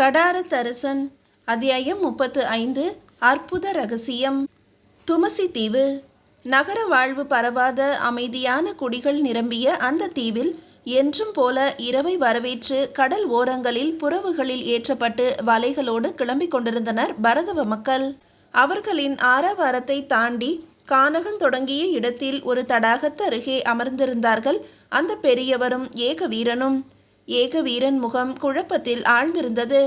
கடாரத்தரசன் அத்தியாயம் முப்பத்து ஐந்து அற்புத ரகசியம். துமசி தீவு. நகர வாழ்வு பரவாத அமைதியான குடிகள் நிரம்பிய அந்த தீவில் என்றும் போல இரவை வரவேற்று கடல் ஓரங்களில் புறவுகளில் ஏற்றப்பட்டு வலைகளோடு கிளம்பிக் கொண்டிருந்தனர் பரதவ மக்கள். அவர்களின் ஆரவாரத்தை தாண்டி கானகம் தொடங்கிய இடத்தில் ஒரு தடாகத்து அருகே அமர்ந்திருந்தார்கள் அந்த பெரியவரும் ஏக வீரனும். ஏக வீரன் முகம் குழப்பத்தில் ஆழ்ந்திருந்தது.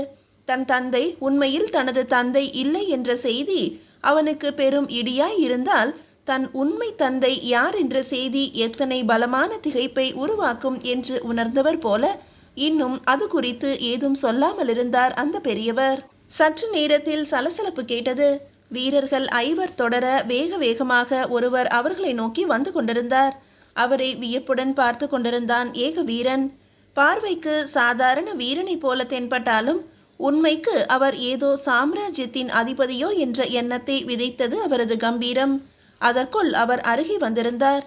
தன் தந்தை உண்மையில் தனது தந்தை இல்லை என்ற செய்தி அவனுக்கு பெரும் இடியாய் இருந்தால் தன் உண்மை தந்தை யார் என்ற செய்தி எத்தனை பலமான திகைப்பை உருவாக்கும் என்று உணர்ந்தவர் போல இன்னும் அது குறித்து ஏதும் சொல்லாமல் இருந்தார் அந்த பெரியவர். சற்று நேரத்தில் சலசலப்பு கேட்டது. வீரர்கள் ஐவர் தொடர வேக வேகமாக ஒருவர் அவர்களை நோக்கி வந்து கொண்டிருந்தார். அவரை வியப்புடன் பார்த்து கொண்டிருந்தான் ஏக வீரன் பார்வைக்கு சாதாரண வீரனைப் போல தென்பட்டாலும் உண்மைக்கு அவர் ஏதோ சாம்ராஜ்யத்தின் அதிபதியோ என்ற எண்ணத்தை விதைத்தது அவரது கம்பீரம். அதற்குள் அவர் அருகே வந்திருந்தார்.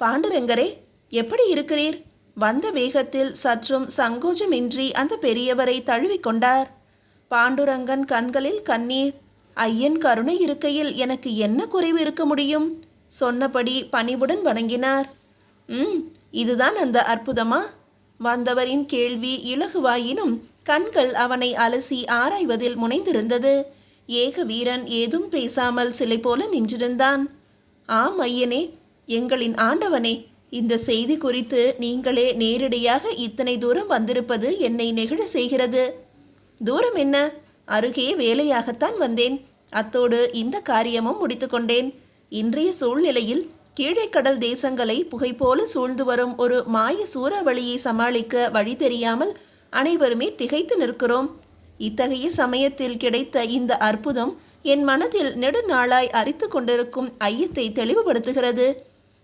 பாண்டுரங்கரே எப்படி இருக்கிறீர் வந்த வேகத்தில் சற்றும் சங்கோஜமின்றி அந்த பெரியவரை தழுவிக்கொண்டார் பாண்டுரங்கன் கண்களில் கண்ணீர். ஐயன் கருணை இருக்கையில் எனக்கு என்ன குறைவு இருக்க முடியும் சொன்னபடி பணிவுடன் வணங்கினார். ம் இதுதான் அந்த அற்புதமா? வந்தவரின் கேள்வி இலகுவாயினும் கண்கள் அவனை அலசி ஆராய்வதில் முனைந்திருந்தது. ஏக வீரன் ஏதும் பேசாமல் சிலை போல நின்றிருந்தான். ஆம் ஐயனே எங்களின் ஆண்டவனே இந்த செய்தி குறித்து நீங்களே நேரடியாக இத்தனை தூரம் வந்திருப்பது என்னை நெகிழ செய்கிறது. தூரம் என்ன? அருகே வேலையாகத்தான் வந்தேன். அத்தோடு இந்த காரியமும் முடித்துக்கொண்டேன். இன்றைய சூழ்நிலையில் கீழே கடல் தேசங்களை புகை போல சூழ்ந்து வரும் ஒரு மாய சூறாவளியை சமாளிக்க வழி தெரியாமல் அனைவருமே திகைத்து நிற்கிறோம். இத்தகைய சமயத்தில் கிடைத்த இந்த அற்புதம் என் மனதில் நெடுநாளாய் அரித்து கொண்டிருக்கும் ஐயத்தை தெளிவுபடுத்துகிறது.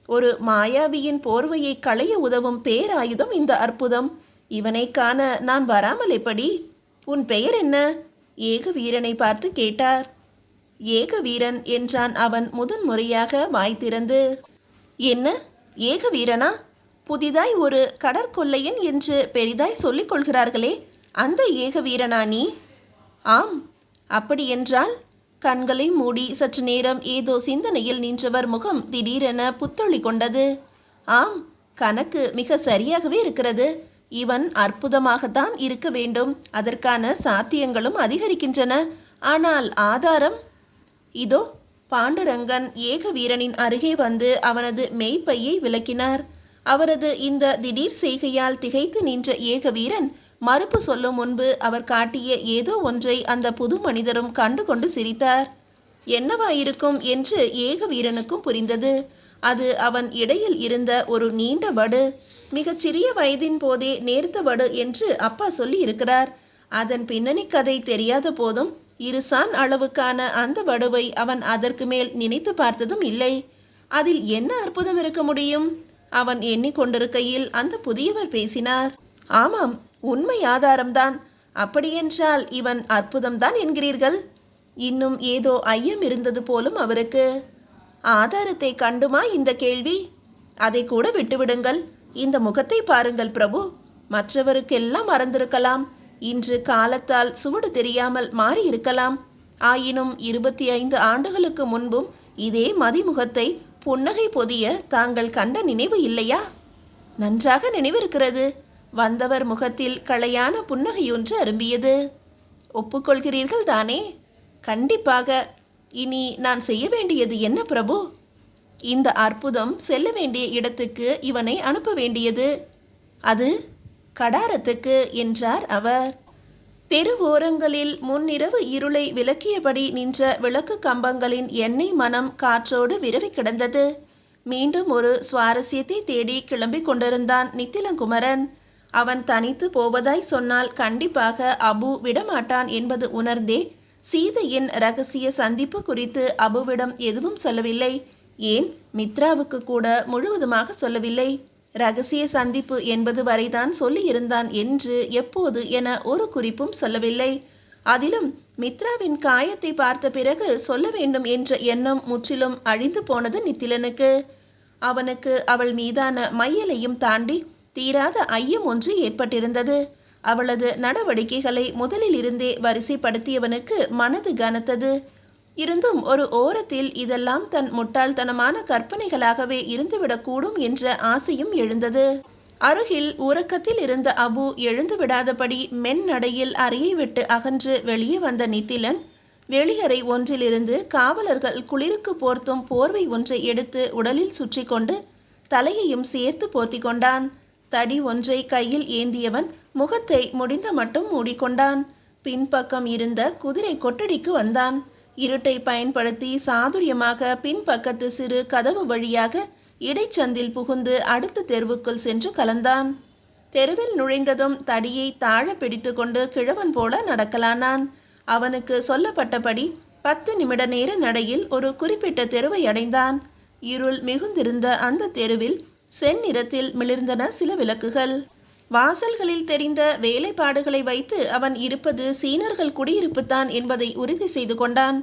ஒரு மாயாவியின் போர்வையை களைய உதவும் பேராயுதம் இந்த அற்புதம். இவனை காண நான் வராமல் எப்படி? உன் பெயர் என்ன? ஏக வீரனை பார்த்து கேட்டார். ஏக வீரன் என்றான் அவன் முதன் முறையாக வாய் திறந்து. என்ன? ஏக வீரனா? புதிதாய் ஒரு கடற்கொள்ளையன் என்று பெரிதாய் சொல்லிக் கொள்கிறார்களே அந்த ஏக வீரனா நீ? ஆம் அப்படியென்றால் கண்களை மூடி சற்று நேரம் ஏதோ சிந்தனையில் நின்றவர் முகம் திடீரென புத்தொளி கொண்டது. ஆம் கணக்கு மிக சரியாகவே இருக்கிறது. இவன் அற்புதமாகத்தான் இருக்க வேண்டும். அதற்கான சாத்தியங்களும் அதிகரிக்கின்றன. ஆனால் ஆதாரம்? இதோ பாண்டுரங்கன் ஏக வீரனின் அருகே வந்து அவனது மெய்ப்பையை விளக்கினார். அவரது இந்த திடீர் செய்கையால் திகைத்து நின்ற ஏக வீரன் மறுப்பு சொல்லும் முன்பு அவர் காட்டிய ஏதோ ஒன்றை அந்த புது மனிதரும் கண்டுகொண்டு சிரித்தார். என்னவாயிருக்கும்? என்று ஏக வீரனுக்கும் புரிந்தது. அது அவன் இடையில் இருந்த ஒரு நீண்ட வடு. மிகச் சிறிய வயதின் போதே நேர்ந்த வடு என்று அப்பா சொல்லி இருக்கிறார். அதன் பின்னணி கதை தெரியாத போதும் இருசான் அளவுக்கான அந்த வடுவை அவன் அதற்கு மேல் நினைத்து பார்த்ததும் இல்லை. அதில் என்ன அற்புதம் இருக்க முடியும்? அவன் எண்ணிக்கொண்டிருக்கையில் அந்த புதியவர் பேசினார். ஆமாம் உண்மை ஆதாரம்தான். அப்படியென்றால் இவன் அற்புதம்தான் என்கிறீர்கள். இன்னும் ஏதோ ஐயம் இருந்தது போலும் அவருக்கு. ஆதாரத்தை கண்டுமா இந்த கேள்வி? அதை கூட விட்டுவிடுங்கள். இந்த முகத்தை பாருங்கள் பிரபு. மற்றவருக்கெல்லாம் மறந்திருக்கலாம். இன்று காலத்தால் சுவடு தெரியாமல் மாறியிருக்கலாம். ஆயினும் இருபத்தி ஐந்து ஆண்டுகளுக்கு முன்பும் இதே மதிமுகத்தை புன்னகை பொதிய தாங்கள் கண்ட நினைவு இல்லையா? நன்றாக நினைவிருக்கிறது. வந்தவர் முகத்தில் களையான புன்னகையொன்று அரும்பியது. ஒப்புக்கொள்கிறீர்கள் தானே? கண்டிப்பாக. இனி நான் செய்ய வேண்டியது என்ன பிரபு? இந்த அற்புதம் செல்ல வேண்டிய இடத்துக்கு இவனை அனுப்ப வேண்டியது. அது கடாரத்துக்கு என்றார் அவர். தெருவோரங்களில் முன்னிரவு இருளை விளக்கியபடி நின்ற விளக்கு கம்பங்களின் எண்ணெய் மனம் காற்றோடு விரவி கிடந்தது. மீண்டும் ஒரு சுவாரஸ்யத்தை தேடி கிளம்பிக் கொண்டிருந்தான் நித்திலங்குமரன். அவன் தனித்து போவதாய் சொன்னால் கண்டிப்பாக அபு விடமாட்டான் என்பது உணர்ந்தே சீதையின் ரகசிய சந்திப்பு குறித்து அபுவிடம் எதுவும் சொல்லவில்லை. ஏன்? மித்ராவுக்கு கூட முழுவதுமாக சொல்லவில்லை. ரகசிய சந்திப்பு என்பது வரைதான் சொல்லியிருந்தான் என்று எப்போது என ஒரு குறிப்பும் சொல்லவில்லை. அதிலும் மித்ராவின் காயத்தை பார்த்த பிறகு சொல்ல வேண்டும் என்ற எண்ணம் முற்றிலும் அழிந்து போனது நித்திலனுக்கு. அவனுக்கு அவள் மீதான மையலையும் தாண்டி தீராத ஐயம் ஒன்று ஏற்பட்டிருந்தது. அவளது நடவடிக்கைகளை முதலில் இருந்தே வரிசைப்படுத்தியவனுக்கு மனது கனத்தது. இருந்தும் ஒரு ஓரத்தில் இதெல்லாம் தன் முட்டாள்தனமான கற்பனைகளாகவே இருந்துவிடக்கூடும் என்ற ஆசையும் எழுந்தது. அருகில் உறக்கத்தில் இருந்த அபு எழுந்து விடாதபடி மென் நடையில் அறையை விட்டு அகன்று வெளியே வந்த நித்திலன் வெளியறை ஒன்றிலிருந்து காவலர்கள் குளிருக்கு போர்த்தும் போர்வை ஒன்றை எடுத்து உடலில் சுற்றி கொண்டு தலையையும் சேர்த்து போர்த்தி கொண்டான். தடி ஒன்றை கையில் ஏந்தியவன் முகத்தை முடிந்த மட்டும் மூடிக்கொண்டான். பின்பக்கம் இருந்த குதிரை கொட்டடிக்கு வந்தான். இருட்டை பயன்படுத்தி சாதுரியமாக பின்பக்கத்து சிறு கதவு வழியாக இடைச்சந்தில் புகுந்து அடுத்த தெருவுக்குள் சென்று கலந்தான். தெருவில் நுழைந்ததும் தடியை தாழ பிடித்து கொண்டு கிழவன் போல நடக்கலானான். அவனுக்கு சொல்லப்பட்டபடி பத்து நிமிட நேர நடையில் ஒரு குறிப்பிட்ட தெருவை அடைந்தான். இருள் மிகுந்திருந்த அந்த தெருவில் செந்நிறத்தில் மிளிர்ந்தன சில விளக்குகள். வாசல்களில் தெரிந்த வேலைப்பாடுகளை வைத்து அவன் இருப்பது சீனர்கள் குடியிருப்புத்தான் என்பதை உறுதி செய்து கொண்டான்.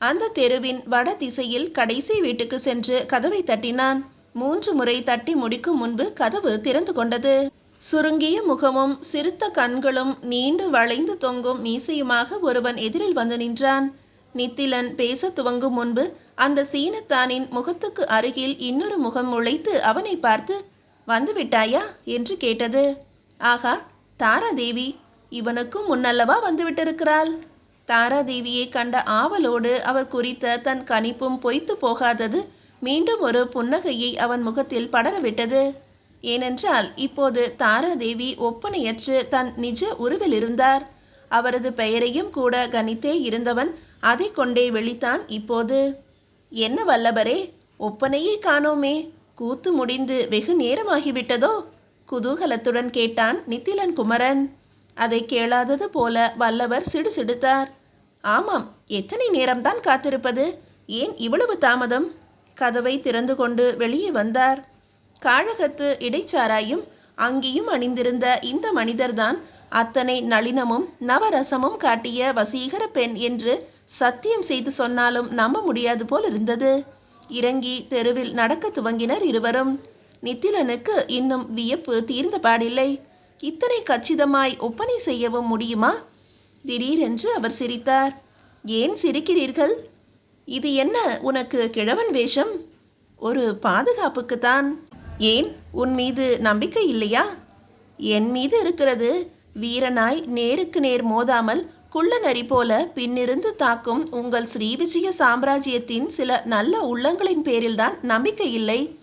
அந்த தெருவின் வட திசையில் கடைசி வீட்டுக்கு சென்று கதவை தட்டினான். மூன்று முறை தட்டி முடிக்கும் முன்பு கதவு திறந்து கொண்டது. சுருங்கிய முகமும் சிறுத்த கண்களும் நீண்டு வளைந்து தொங்கும் மீசையுமாக ஒருவன் எதிரில் வந்து நின்றான். நித்திலன் பேச துவங்கும் முன்பு அந்த சீனத்தானின் முகத்துக்கு அருகில் இன்னொரு முகம் உழைத்து அவனை பார்த்து வந்துவிட்டாயா? என்று கேட்டது. ஆகா தாராதேவி இவனுக்கும் முன்னல்லவா வந்துவிட்டிருக்கிறாள். தாராதேவியை கண்ட ஆவலோடு அவர் குறித்த தன் கணிப்பும் பொய்த்து போகாதது மீண்டும் ஒரு புன்னகையை அவன் முகத்தில் படரவிட்டது. ஏனென்றால் இப்போது தாராதேவி ஒப்பனையற்று தன் நிஜ உருவில் இருந்தார். அவரது பெயரையும் கூட கணித்தே இருந்தவன் அதை கொண்டே வெளித்தான் இப்போது. என்ன வல்லபரே ஒப்பனையே காணோமே கூத்து முடிந்து வெகு நேரமாகிவிட்டதோ? குதூகலத்துடன் கேட்டான் நித்திலன் குமரன். அதை கேளாதது போல வல்லவர் சிடுசிடுத்தார். ஆமாம் எத்தனை நேரம்தான் காத்திருப்பது? ஏன் இவ்வளவு தாமதம்? கதவை திறந்து கொண்டு வெளியே வந்தார். காழகத்து இடைச்சாராயும் அங்கியும் அணிந்திருந்த இந்த மனிதர்தான் அத்தனை நளினமும் நவரசமும் காட்டிய வசீகர பெண் என்று சத்தியம் செய்து சொன்னாலும் நம்ப முடியாது போல் இருந்தது இறங்கி தெருவில் நடக்க துவங்கினர் இருவரும். நித்திலனுக்கு இன்னும் வியப்பு தீர்ந்த பாடில்லை. இத்தனை கச்சிதமாய் ஒப்பனை செய்யவும் முடியுமா? திடீரென்று அவர் சிரித்தார். ஏன் சிரிக்கிறீர்கள்? இது என்ன உனக்கு கிழவன் வேஷம்? ஒரு பாதுகாப்புக்குத்தான். ஏன்? உன் மீது நம்பிக்கை இல்லையா? என் மீது இருக்கிறது வீரனாய் நேருக்கு நேர் மோதாமல் குள்ளநரி போல பின்னிருந்து தாக்கும் உங்கள் ஸ்ரீவிஜய சாம்ராஜ்யத்தின் சில நல்ல உள்ளங்களின் பேரில்தான் நம்பிக்கை இல்லை.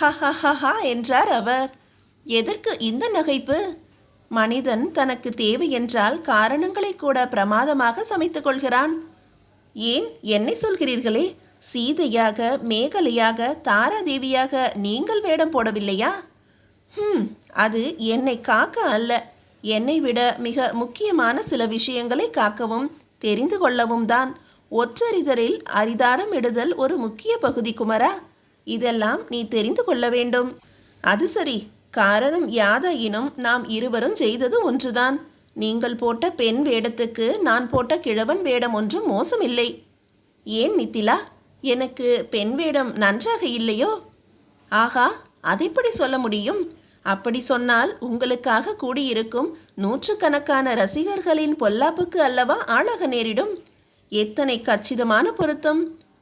ஹஹஹஹா என்றார் அவர். எதற்கு இந்த நகைப்பு? மனிதன் தனக்கு தேவை என்றால் காரணங்களை கூட பிரமாதமாக சமைத்துக் கொள்கிறான். ஏன் என்னை சொல்கிறீர்களே? சீதையாக மேகலையாக தாராதேவியாக நீங்கள் வேடம் போடவில்லையா? ஹம் அது என்னை காக்க அல்ல. என்னை விட மிக முக்கியமான சில விஷயங்களை காக்கவும் தெரிந்து கொள்ளவும் தான். ஒற்றறிதலில் அரிதாடம் இடுதல் ஒரு முக்கிய பகுதி குமரா. இதெல்லாம் நீ தெரிந்து கொள்ள வேண்டும். அது சரி. காரணம் யாதாயினும் நாம் இருவரும் செய்தது ஒன்றுதான். நீங்கள் போட்ட பெண் வேடத்துக்கு நான் போட்ட கிழவன் வேடம் ஒன்றும் மோசமில்லை. ஏன் நித்திலா? எனக்கு பெண் வேடம் நன்றாக இல்லையோ? ஆகா அதைப்படி சொல்ல முடியும்? அப்படி சொன்னால் உங்களுக்காக கூடியிருக்கும் நூற்றுக்கணக்கான ரசிகர்களின் பொல்லாப்புக்கு அல்லவா ஆளாக நேரிடும்? எத்தனை கச்சிதமான பொருத்தம்!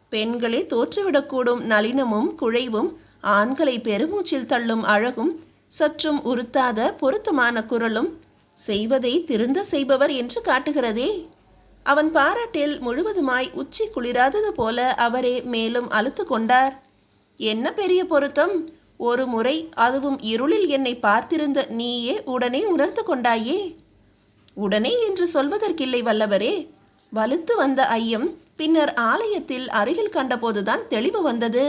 பெண்களே தோற்றுவிடக்கூடும் நளினமும் குழைவும் ஆண்களை பெருமூச்சில் தள்ளும் அழகும் சற்றும் உறுத்தாத பொருத்தமான குரலும் செய்வதை திருந்த செய்பவர் என்று காட்டுகிறதே. அவன் பாராட்டில் முழுவதுமாய் உச்சி குளிராதது போல அவரே மேலும் அழுத்து கொண்டார். என்ன பெரிய பொருத்தம்? ஒரு முறை அதுவும் இருளில் என்னை பார்த்திருந்த நீயே உடனே உணர்ந்து கொண்டாயே. உடனே என்று சொல்வதற்கில்லை வல்லவரே. வலுத்து வந்த ஐயம் பின்னர் ஆலயத்தில் அருகில் கண்டபோதுதான் தெளிவு வந்தது.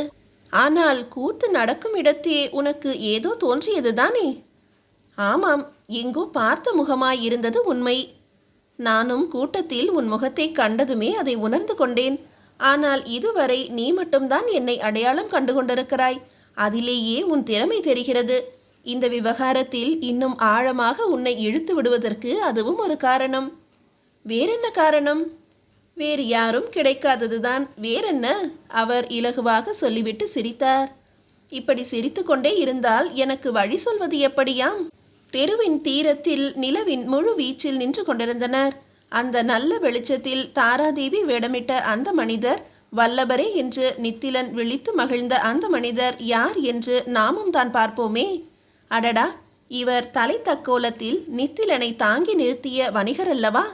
ஆனால் கூத்து நடக்கும் இடத்தே உனக்கு ஏதோ தோன்றியது தானே ஆமாம் எங்கோ பார்த்த முகமாய் இருந்தது உண்மை. நானும் கூட்டத்தில் உன் முகத்தை கண்டதுமே அதை உணர்ந்து கொண்டேன். ஆனால் இதுவரை நீ மட்டும்தான் என்னை அடையாளம் கண்டு கொண்டிருக்கிறாய் அதிலேயே உன் திறமை தெரிகிறது. இந்த விவகாரத்தில் இன்னும் ஆழமாக உன்னை இழுத்து விடுவதற்கு அதுவும் ஒரு காரணம். வேறென்ன காரணம்? வேறு யாரும் கிடைக்காததுதான். வேறென்ன? அவர் இலகுவாக சொல்லிவிட்டு சிரித்தார். இப்படி சிரித்துக்கொண்டே இருந்தால் எனக்கு வழி சொல்வது எப்படியாம்? தெருவின் தீரத்தில் நிலவின் முழு வீச்சில் நின்று கொண்டிருந்தனர். அந்த நல்ல வெளிச்சத்தில் தாராதேவி வேடமிட்ட அந்த மனிதர் வல்லபரே என்று நித்திலன் விழித்து மகிழ்ந்த அந்த மனிதர் யார் என்று நாமும் தான் பார்ப்போமே. அடடா! இவர் தலை தக்கோலத்தில் நித்திலனை தாங்கி நிறுத்திய வணிகர் அல்லவா?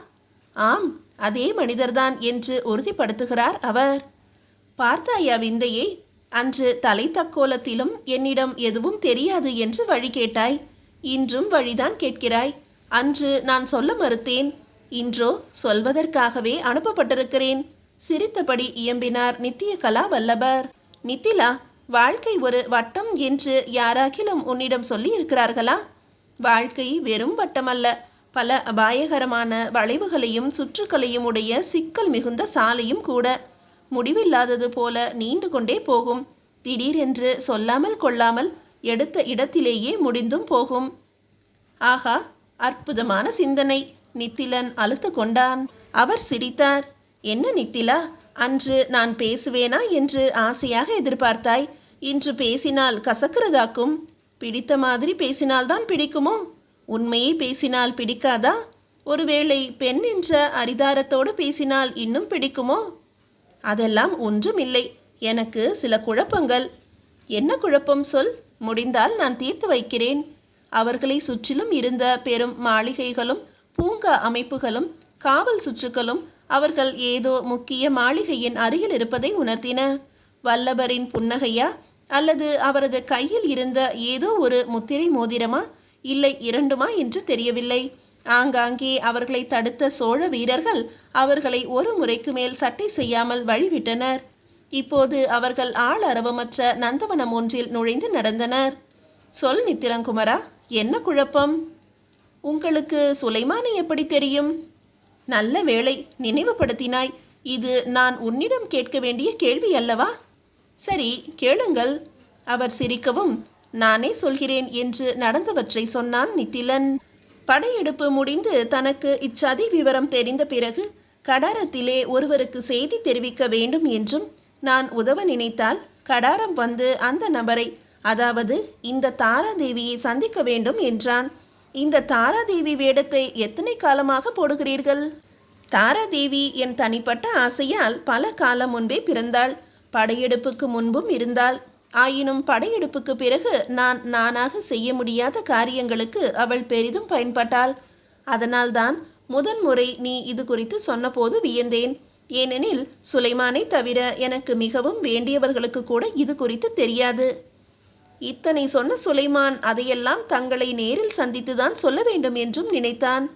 ஆம் அதே மனிதர்தான் என்று உறுதிப்படுத்துகிறார் அவர். பார்த்தாயா விந்தையை அன்று தலை தக்கோலத்திலும் என்னிடம் எதுவும் தெரியாது என்று வழி கேட்டாய். இன்றும் வழிதான் கேட்கிறாய். அன்று நான் சொல்ல மறுத்தேன். இன்றோ சொல்வதற்காகவே அனுப்பப்பட்டிருக்கிறேன். சிரித்தபடி இயம்பினார் நித்திய கலா வல்லபர். நித்திலா வாழ்க்கை ஒரு வட்டம் என்று யாராகிலும் உன்னிடம் சொல்லி இருக்கிறார்களா வாழ்க்கை வெறும் வட்டமல்ல பல அபாயகரமான வளைவுகளையும் சுற்றுக்களையும் உடைய சிக்கல் மிகுந்த சாலையும் கூட முடிவில்லாதது போல நீண்டு கொண்டே போகும். திடீரென்று சொல்லாமல் கொள்ளாமல் எடுத்த இடத்திலேயே முடிந்தும் போகும். ஆஹா அற்புதமான சிந்தனை. நித்திலன் அழுத்து கொண்டான். அவர் சிரித்தார். என்ன நித்திலா அன்று நான் பேசுவேனா என்று ஆசையாக எதிர்பார்த்தாய்? இன்று பேசினால் கசக்கிறதாக்கும்? பிடித்த மாதிரி பேசினால்தான் பிடிக்குமோ? உண்மையை பேசினால் பிடிக்காதா? ஒருவேளை பெண் என்ற அரிதாரத்தோடு பேசினால் இன்னும் பிடிக்குமோ? அதெல்லாம் ஒன்றும் இல்லை எனக்கு சில குழப்பங்கள். என்ன குழப்பம் சொல்? முடிந்தால் நான் தீர்த்து வைக்கிறேன். அவர்களை சுற்றிலும் இருந்த பெரும் மாளிகைகளும் பூங்கா அமைப்புகளும் காவல் சுற்றுகளும் அவர்கள் ஏதோ முக்கிய மாளிகையின் அருகில் இருப்பதை உணர்த்தின. வல்லபரின் புன்னகையா? அல்லது அவரது கையில் இருந்த ஏதோ ஒரு முத்திரை மோதிரமா? இல்லை இரண்டுமா என்று தெரியவில்லை. ஆங்காங்கே அவர்களை தடுத்த சோழ வீரர்கள் அவர்களை ஒரு முறைக்கு மேல் சட்டை செய்யாமல் வழிவிட்டனர். இப்போது அவர்கள் ஆள் அரவமற்ற நந்தவனம் ஒன்றில் நுழைந்து நடந்தனர். சொல் நித்திலங்குமரா என்ன குழப்பம்? உங்களுக்கு சுலைமானை எப்படி தெரியும்? நல்ல வேளை நினைவுபடுத்தினாய். இது நான் உன்னிடம் கேட்க வேண்டிய கேள்வி அல்லவா? சரி கேளுங்கள். அவர் சிரிக்கவும் நானே சொல்கிறேன் என்று நடந்தவற்றை சொன்னான் நித்திலன். படையெடுப்பு முடிந்து தனக்கு இச்சதி விவரம் தெரிந்த பிறகு கடாரத்திலே ஒருவருக்கு செய்தி தெரிவிக்க வேண்டும் என்றும் நான் உதவ நினைத்தால் கடாரம் வந்து அந்த நபரை அதாவது இந்த தாராதேவியை சந்திக்க வேண்டும் என்றான். இந்த தாராதேவி வேடத்தை எத்தனை காலமாக போடுகிறீர்கள்? தாராதேவி என் தனிப்பட்ட ஆசையால் பல காலம் முன்பே பிறந்தாள். படையெடுப்புக்கு முன்பும் இருந்தாள். ஆயினும் படையெடுப்புக்கு பிறகு நான் நானாக செய்ய முடியாத காரியங்களுக்கு அவள் பெரிதும் பயன்பட்டாள். அதனால்தான் முதன்முறை நீ இது குறித்து சொன்னபோது வியந்தேன். ஏனெனில் சுலைமானை தவிர எனக்கு மிகவும் வேண்டியவர்களுக்கு கூட இது குறித்து தெரியாது. இத்தனை சொன்ன சுலைமான் அதையெல்லாம் தங்களை நேரில் சந்தித்துதான் சொல்ல வேண்டும் என்றும் நினைத்தான்.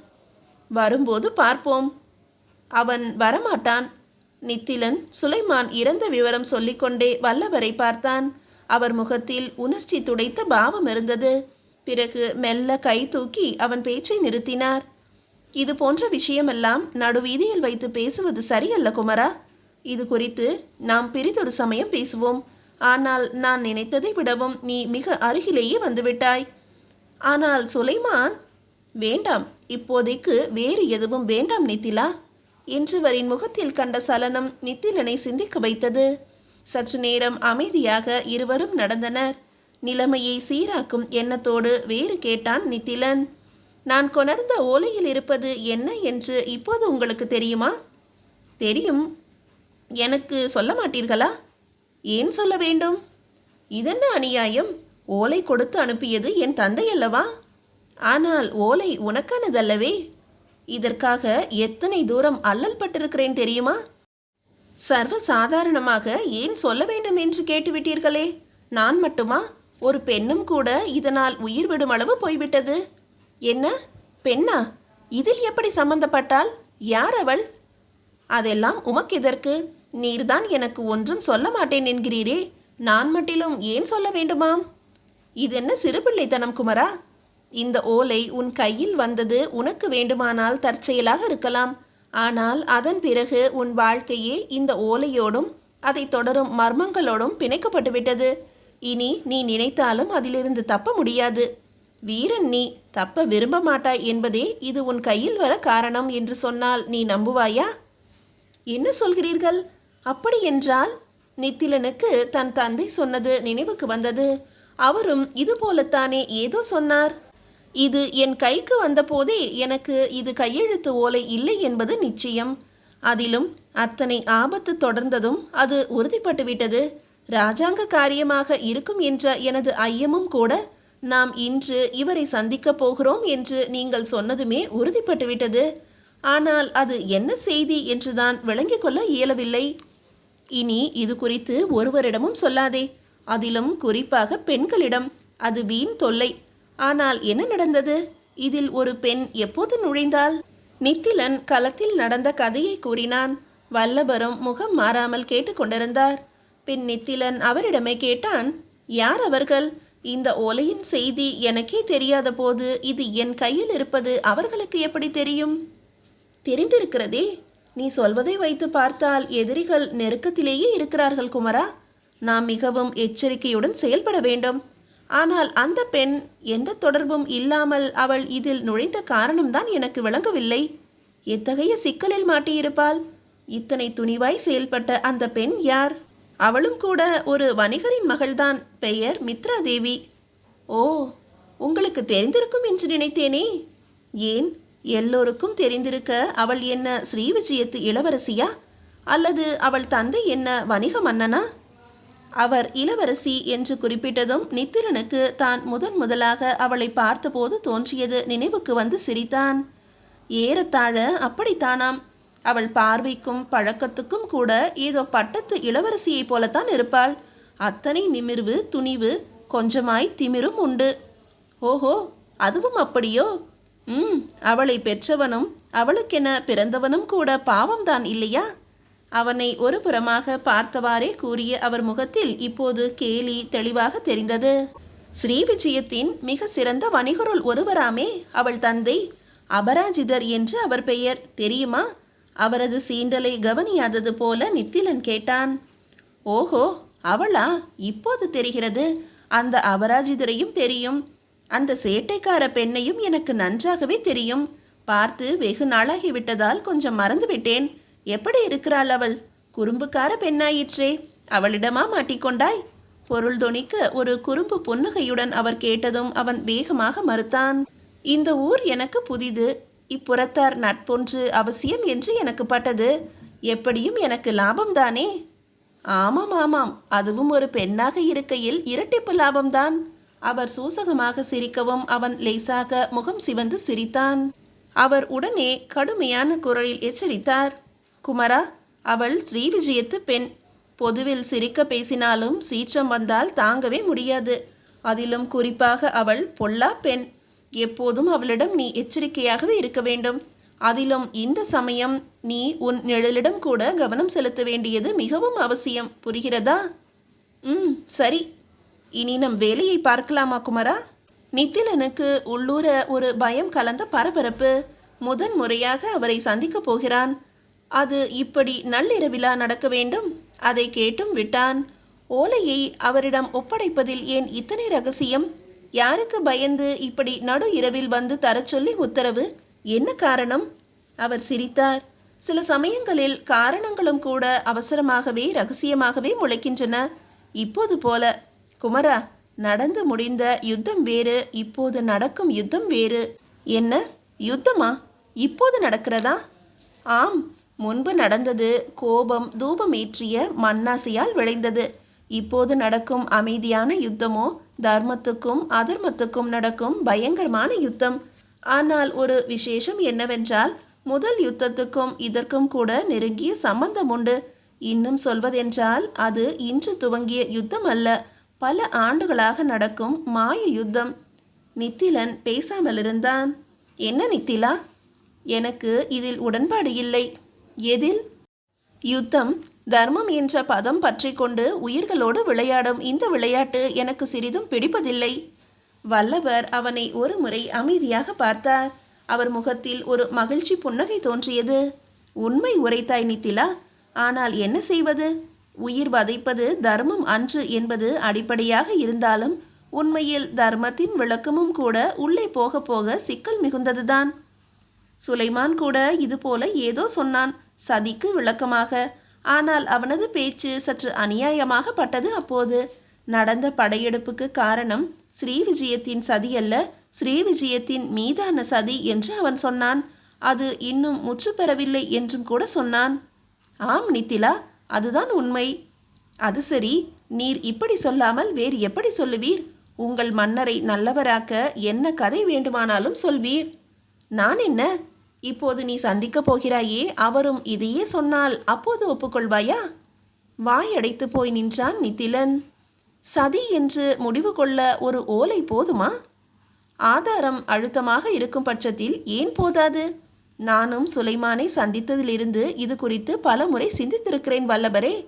வரும்போது பார்ப்போம். அவன் வரமாட்டான். நித்திலன் சுலைமான் இறந்த விவரம் சொல்லிக்கொண்டே வல்லவரை பார்த்தான். அவர் முகத்தில் உணர்ச்சி துடைத்த பாவம் இருந்தது. பிறகு மெல்ல கை தூக்கி அவன் பேச்சை நிறுத்தினார். இது போன்ற விஷயமெல்லாம் நடுவீதியில் வைத்து பேசுவது சரியல்ல குமரா. இது குறித்து நாம் பிரிதொரு சமயம் பேசுவோம். ஆனால் நான் நினைத்ததை விடவும் நீ மிக அருகிலேயே வந்துவிட்டாய். ஆனால் சுலைமான் வேண்டாம் இப்போதைக்கு வேறு எதுவும் வேண்டாம் நித்திலா என்றுவரின் முகத்தில் கண்ட சலனம் நித்திலனை சிந்திக்க வைத்தது. சற்று நேரம் அமைதியாக இருவரும் நடந்தனர். நிலைமையை சீராக்கும் எண்ணத்தோடு வேறு கேட்டான் நித்திலன். நான் கொணர்ந்த ஓலையில் இருப்பது என்ன என்று இப்போது உங்களுக்கு தெரியுமா? தெரியும். எனக்கு சொல்ல மாட்டீர்களா? ஏன் சொல்ல வேண்டும்? இதென்ன அநியாயம்? ஓலை கொடுத்து அனுப்பியது என் தந்தை அல்லவா? ஆனால் ஓலை உனக்கானதல்லவே. இதற்காக எத்தனை தூரம் அல்லல் பட்டிருக்கிறேன் தெரியுமா? சர்வ சாதாரணமாக ஏன் சொல்ல வேண்டும் என்று கேட்டுவிட்டீர்களே? நான் மட்டுமா? ஒரு பெண்ணும் கூட இதனால் உயிர் விடும் அளவு போய்விட்டது. என்ன? பெண்ணா? இதில் எப்படி சம்பந்தப்பட்டால் யார் அவள்? அதெல்லாம் உமக்கெதற்கு நீர்தான் எனக்கு ஒன்றும் சொல்ல மாட்டேன் என்கிறீரே. நான் மட்டிலும் ஏன் சொல்ல வேண்டுமாம்? இது என்ன சிறுபிள்ளைத்தனம் குமரா? இந்த ஓலை உன் கையில் வந்தது உனக்கு வேண்டுமானால் தற்செயலாக இருக்கலாம். ஆனால் அதன் பிறகு உன் வாழ்க்கையே இந்த ஓலையோடும் அதை தொடரும் மர்மங்களோடும் பிணைக்கப்பட்டு விட்டது இனி நீ நினைத்தாலும் அதிலிருந்து தப்ப முடியாது. வீரன் நீ தப்ப விரும்ப மாட்டாய் என்பதே இது உன் கையில் வர காரணம் என்று சொன்னால் நீ நம்புவாயா? என்ன சொல்கிறீர்கள்? அப்படி என்றால் நித்திலனுக்கு தன் தந்தை சொன்னது நினைவுக்கு வந்தது. அவரும் இது போலத்தானே ஏதோ சொன்னார். இது என் கைக்கு வந்தபோதே எனக்கு இது கையெழுத்து ஓலை இல்லை என்பது நிச்சயம். அதிலும் அத்தனை ஆபத்து தொடர்ந்ததும் அது உறுதிப்பட்டுவிட்டது. ராஜாங்க காரியமாக இருக்கும் என்ற எனது ஐயமும் கூட நாம் இன்று இவரை சந்திக்கப் போகிறோம் என்று நீங்கள் சொன்னதுமே உறுதிப்பட்டுவிட்டது. ஆனால் அது என்ன செய்தி என்றுதான் விளங்கிக் கொள்ள இயலவில்லை. இனி இது குறித்து ஒருவரிடமும் சொல்லாதே. அதிலும் குறிப்பாக பெண்களிடம். அது வீண் தொல்லை. ஆனால் என்ன நடந்தது? இதில் ஒரு பெண் எப்போது நுழைந்தாள்? நித்திலன் களத்தில் நடந்த கதையை கூறினான். வல்லபரும் முகம் மாறாமல் கேட்டுக்கொண்டிருந்தார் பின் நித்திலன் அவரிடமே கேட்டான் யார் அவர்கள்? இந்த ஓலையின் செய்தி எனக்கே தெரியாத போது இது என் கையில் இருப்பது அவர்களுக்கு எப்படி தெரியும்? தெரிந்திருக்கிறதே. நீ சொல்வதை வைத்து பார்த்தால் எதிரிகள் நெருக்கத்திலேயே இருக்கிறார்கள் குமரா. நாம் மிகவும் எச்சரிக்கையுடன் செயல்பட வேண்டும். ஆனால் அந்த பெண் எந்த தொடர்பும் இல்லாமல் அவள் இதில் நுழைந்த காரணம்தான் எனக்கு விளங்கவில்லை. எத்தகைய சிக்கலில் மாட்டியிருப்பாள்? இத்தனை துணிவாய் செயல்பட்ட அந்த பெண் யார்? அவளும் கூட ஒரு வணிகரின் மகள்தான். பெயர் மித்ரா தேவி ஓ உங்களுக்கு தெரிந்திருக்கும் என்று நினைத்தேனே. ஏன்? எல்லோருக்கும் தெரிந்திருக்க அவள் என்ன ஸ்ரீ விஜயத்து இளவரசியா? அல்லது அவள் தந்தை என்ன வணிக மன்னனா? அவர் இளவரசி என்று குறிப்பிட்டதும் நித்திரனுக்கு தான் முதன் முதலாக அவளை பார்த்தபோது தோன்றியது நினைவுக்கு வந்து சிரித்தான். ஏறத்தாழ அப்படித்தானாம். அவள் பார்வைக்கும் பழக்கத்துக்கும் கூட ஏதோ பட்டத்து இளவரசியைப் போலத்தான் இருப்பாள். அத்தனை நிமிர்வு துணிவு கொஞ்சமாய் திமிரும் உண்டு. ஓஹோ அதுவும் அப்படியோ? ம் அவளை பெற்றவனும் அவளுக்கென பிறந்தவனும் கூட பாவம்தான் இல்லையா? அவனை ஒரு புறமாக பார்த்தவாறே கூறிய அவர் முகத்தில் இப்போது கேலி தெளிவாக தெரிந்தது. ஸ்ரீ விஜயத்தின் மிக சிறந்த வணிகருள் ஒருவராமே அவள் தந்தை அபராஜிதர் என்று அவர் பெயர். தெரியுமா? அவரது சீண்டலை கவனியாதது போல நித்திலன் கேட்டான். ஓஹோ அவளா? இப்போது தெரிகிறது. அந்த அபராஜிதரையும் தெரியும். அந்த சேட்டைக்கார பெண்ணையும் எனக்கு நன்றாகவே தெரியும். பார்த்து வெகு நாளாகிவிட்டதால் கொஞ்சம் மறந்துவிட்டேன். எப்படி இருக்கிறாள் அவள்? குறும்புக்கார பெண்ணாயிற்றே. அவளிடமா மாட்டிக்கொண்டாய்? பொருள் தொனிக்க ஒரு குறும்பு புன்னகையுடன் அவர் கேட்டதும் அவன் வேகமாக மறுத்தான். இந்த ஊர் எனக்கு புதிது. இப்புறத்தார் நட்பொன்று அவசியம் என்று எனக்கு பட்டது. எப்படியும் எனக்கு லாபம்தானே? ஆமாம் ஆமாம். அதுவும் ஒரு பெண்ணாக இருக்கையில் இரட்டிப்பு லாபம்தான். அவர் சூசகமாக சிரிக்கவும் அவன் லேசாக முகம் சிவந்து சிரித்தான். அவர் உடனே கடுமையான குரலில் எச்சரித்தார். குமரா அவள் ஸ்ரீ விஜயத்து பெண். பொதுவில் சிரிக்க பேசினாலும் சீற்றம் வந்தால் தாங்கவே முடியாது. அதிலும் குறிப்பாக அவள் பொல்லா பெண். எப்போதும் அவளிடம் நீ எச்சரிக்கையாகவே இருக்க வேண்டும். அதிலும் இந்த சமயம் நீ உன் நிழலிடம் கூட கவனம் செலுத்த வேண்டியது மிகவும் அவசியம். புரிகிறதா? ம் சரி. இனி நம் வேலையை பார்க்கலாமா குமரா? நித்திலனுக்கு உள்ளூர ஒரு பயம் கலந்த பரபரப்பு. முதன் முறையாக அவரை சந்திக்கப் போகிறான். அது இப்படி நள்ளிரவிலா நடக்க வேண்டும்? அதை கேட்டும் விட்டான். ஓலையை அவரிடம் ஒப்படைப்பதில் ஏன் இத்தனை ரகசியம்? யாருக்கு பயந்து இப்படி நடு இரவில் வந்து தரச் சொல்லி உத்தரவு? என்ன காரணம்? அவர் சிரித்தார். சில சமயங்களில் காரணங்களும் கூட அவசரமாகவே ரகசியமாகவே முளைக்கின்றன. இப்போது போல. குமரா நடந்து முடிந்த யுத்தம் வேறு இப்போது நடக்கும் யுத்தம் வேறு. என்ன? யுத்தமா? இப்போது நடக்கிறதா? ஆம் முன்பு நடந்தது கோபம் தூபமேற்றிய மண்ணாசியால் விளைந்தது. இப்போது நடக்கும் அமைதியான யுத்தமோ தர்மத்துக்கும் அதர்மத்துக்கும் நடக்கும் பயங்கரமான யுத்தம். ஆனால் ஒரு விசேஷம் என்னவென்றால் முதல் யுத்தத்துக்கும் இதற்கும் கூட நெருங்கிய சம்பந்தம் உண்டு. இன்னும் சொல்வதென்றால் அது இன்று துவங்கிய யுத்தம் அல்ல பல ஆண்டுகளாக நடக்கும் மாய யுத்தம். நித்திலன் பேசாமல் இருந்தான் என்ன நித்திலா? எனக்கு இதில் உடன்பாடு இல்லை. எதில்? யுத்தம் தர்மம் என்ற பதம் பற்றி கொண்டு உயிர்களோடு விளையாடும் இந்த விளையாட்டு எனக்கு சிறிதும் பிடிப்பதில்லை. வல்லவர் அவனை ஒரு முறை அமைதியாக பார்த்தார். அவர் முகத்தில் ஒரு மகிழ்ச்சி புன்னகை தோன்றியது. உண்மை உரைத்தாய் நித்திலா ஆனால் என்ன செய்வது? உயிர் வதைப்பது தர்மம் அன்று என்பது அடிப்படையாக இருந்தாலும் உண்மையில் தர்மத்தின் விளக்கமும் கூட உள்ளே போக போக சிக்கல் மிகுந்ததுதான். சுலைமான் கூட இதுபோல ஏதோ சொன்னான். சதிக்கு விளக்கமாக. ஆனால் அவனது பேச்சு சற்று அநியாயமாக பட்டது அப்போது. நடந்த படையெடுப்புக்கு காரணம் ஸ்ரீவிஜயத்தின் சதி அல்ல ஸ்ரீவிஜயத்தின் மீதான சதி என்று அவன் சொன்னான். அது இன்னும் முற்று பெறவில்லை என்றும் கூட சொன்னான். ஆம் நித்திலா அதுதான் உண்மை. அது சரி நீர் இப்படி சொல்லாமல் வேறு எப்படி சொல்லுவீர்? உங்கள் மன்னரை நல்லவராக்க என்ன கதை வேண்டுமானாலும் சொல்வீர். நான் என்ன? இப்போது நீ சந்திக்கப் போகிறாயே அவரும் இதையே சொன்னால் அப்போது ஒப்புக்கொள்வாயா? வாயடைத்து போய் நின்றான் நித்திலன். சதி என்று முடிவு கொள்ள ஒரு ஓலை போதுமா? ஆதாரம் அழுத்தமாக இருக்கும் பட்சத்தில் ஏன் போதாது? நானும் சுலைமானை சந்தித்ததிலிருந்து இது குறித்து பல முறை சிந்தித்திருக்கிறேன் வல்லபரே.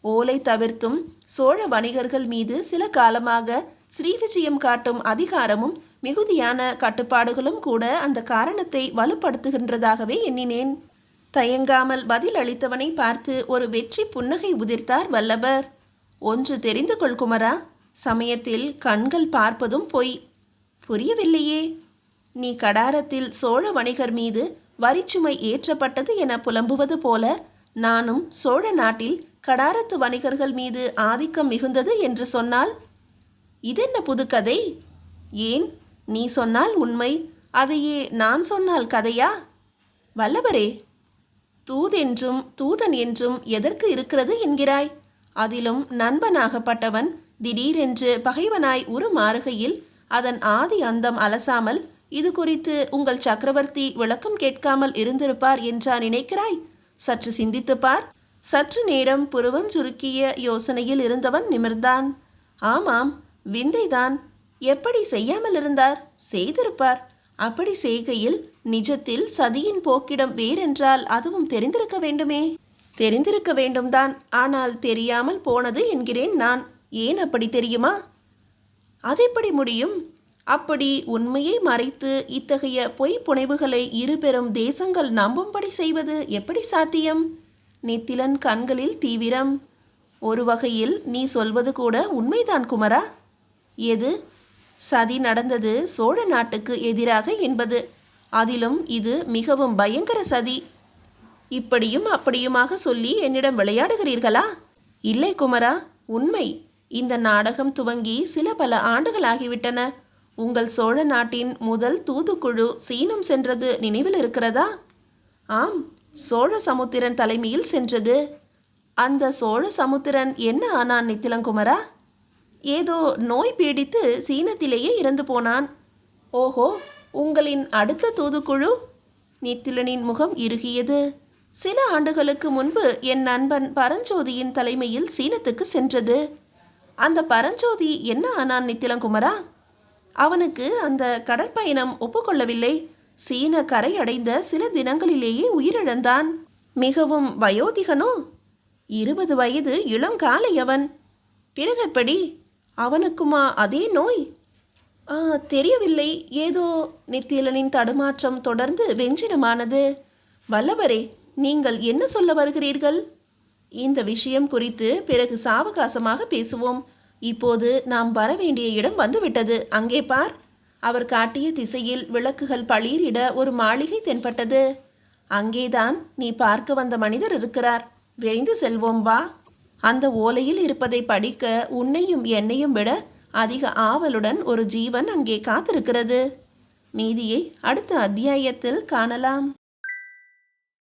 ஓலை தவிர்த்தும் சோழ வணிகர்கள் மீது சில காலமாக ஸ்ரீவிஜயம் காட்டும் அதிகாரமும் மிகுதியான கட்டுப்பாடுகளும் கூட அந்த காரணத்தை வலுப்படுத்துகின்றதாகவே எண்ணினேன். தயங்காமல் பதில் அளித்தவனை பார்த்து ஒரு வெற்றி புன்னகை உதிர்த்தார் வல்லவர் ஒன்று தெரிந்து கொள் குமரா சமயத்தில் கண்கள் பார்ப்பதும் பொய். புரியவில்லையே. நீ கடாரத்தில் சோழ வணிகர் மீது வரிச்சுமை ஏற்றப்பட்டது என புலம்புவது போல நானும் சோழ நாட்டில் கடாரத்து வணிகர்கள் மீது ஆதிக்கம் மிகுந்தது என்று சொன்னால் இதென்ன புதுக்கதை? ஏன் நீ சொன்னால் உண்மை அதையே நான் சொன்னால் கதையா? வல்லவரே தூதென்றும் தூதன் என்றும் எதற்கு இருக்கிறது என்கிறாய்? அதிலும் நண்பனாகப்பட்டவன் திடீரென்று பகைவனாய் உருமாறுகையில் அதன் ஆதி அந்தம் அலசாமல் இது குறித்து உங்கள் சக்கரவர்த்தி விளக்கம் கேட்காமல் இருந்திருப்பார் என்றா நினைக்கிறாய்? சற்று சிந்தித்து பார். சற்று நேரம் புருவம் சுருக்கிய யோசனையில் இருந்தவன் நிமிர்ந்தான். ஆமாம் விந்தைதான். எப்படி செய்யாமல் இருந்தார்? செய்திருப்பார். அப்படி செய்கையில் நிஜத்தில் சதியின் போக்கிடம் வேறென்றால் அதுவும் தெரிந்திருக்க வேண்டுமே? தெரிந்திருக்க வேண்டும்தான். ஆனால் தெரியாமல் போனது என்கிறேன் நான். ஏன் அப்படி தெரியுமா? அதெப்படி முடியும்? அப்படி உண்மையை மறைத்து இத்தகைய பொய் புனைவுகளை இருபெரும் தேசங்கள் நம்பும்படி செய்வது எப்படி சாத்தியம்? நித்திலன் கண்களில் தீவிரம். ஒரு வகையில் நீ சொல்வது கூட உண்மைதான் குமரா. எது? சதி நடந்தது சோழ நாட்டுக்கு எதிராக என்பது. அதிலும் இது மிகவும் பயங்கர சதி. இப்படியும் அப்படியுமாக சொல்லி என்னிடம் விளையாடுகிறீர்களா? இல்லை குமரா உண்மை. இந்த நாடகம் துவங்கி சில பல ஆண்டுகளாகிவிட்டன. உங்கள் சோழ நாட்டின் முதல் தூதுக்குழு சீனம் சென்றது நினைவில் இருக்கிறதா? ஆம் சோழ சமுத்திரன் தலைமையில் சென்றது. அந்த சோழ சமுத்திரன் என்ன ஆனான் நித்திலங்குமரா? ஏதோ நோய் பீடித்து சீனத்திலேயே இறந்து போனான். ஓஹோ உங்களின் அடுத்த தூதுக்குழு? நித்திலனின் முகம் இறுகியது. சில ஆண்டுகளுக்கு முன்பு என் நண்பன் பரஞ்சோதியின் தலைமையில் சீனத்துக்கு சென்றது. அந்த பரஞ்சோதி என்ன ஆனான் நித்திலங்குமரா? அவனுக்கு அந்த கடற்பயணம் ஒப்புக்கொள்ளவில்லை. சீன கரை அடைந்த சில தினங்களிலேயே உயிரிழந்தான். மிகவும் வயோதிகனோ? இருபது வயது இளங்காலை அவன் பிறகு எப்படி அவனுக்குமா அதே நோய்? ஆ, தெரியவில்லை. ஏதோ நித்திலனின் தடுமாற்றம் தொடர்ந்து வெஞ்சினமானது. வல்லவரே நீங்கள் என்ன சொல்ல வருகிறீர்கள்? இந்த விஷயம் குறித்து பிறகு சாவகாசமாக பேசுவோம். இப்போது நாம் வர வேண்டிய இடம் வந்துவிட்டது. அங்கே பார். அவர் காட்டிய திசையில் விளக்குகள் பளிரிட ஒரு மாளிகை தென்பட்டது. அங்கேதான் நீ பார்க்க வந்த மனிதர் இருக்கிறார். விரைந்து செல்வோம் வா. அந்த ஓலையில் இருப்பதை படிக்க உன்னையும் என்னையும் விட அதிக ஆவலுடன் ஒரு ஜீவன் அங்கே காத்திருக்கிறது. மீதியை அடுத்த அத்தியாயத்தில் காணலாம்.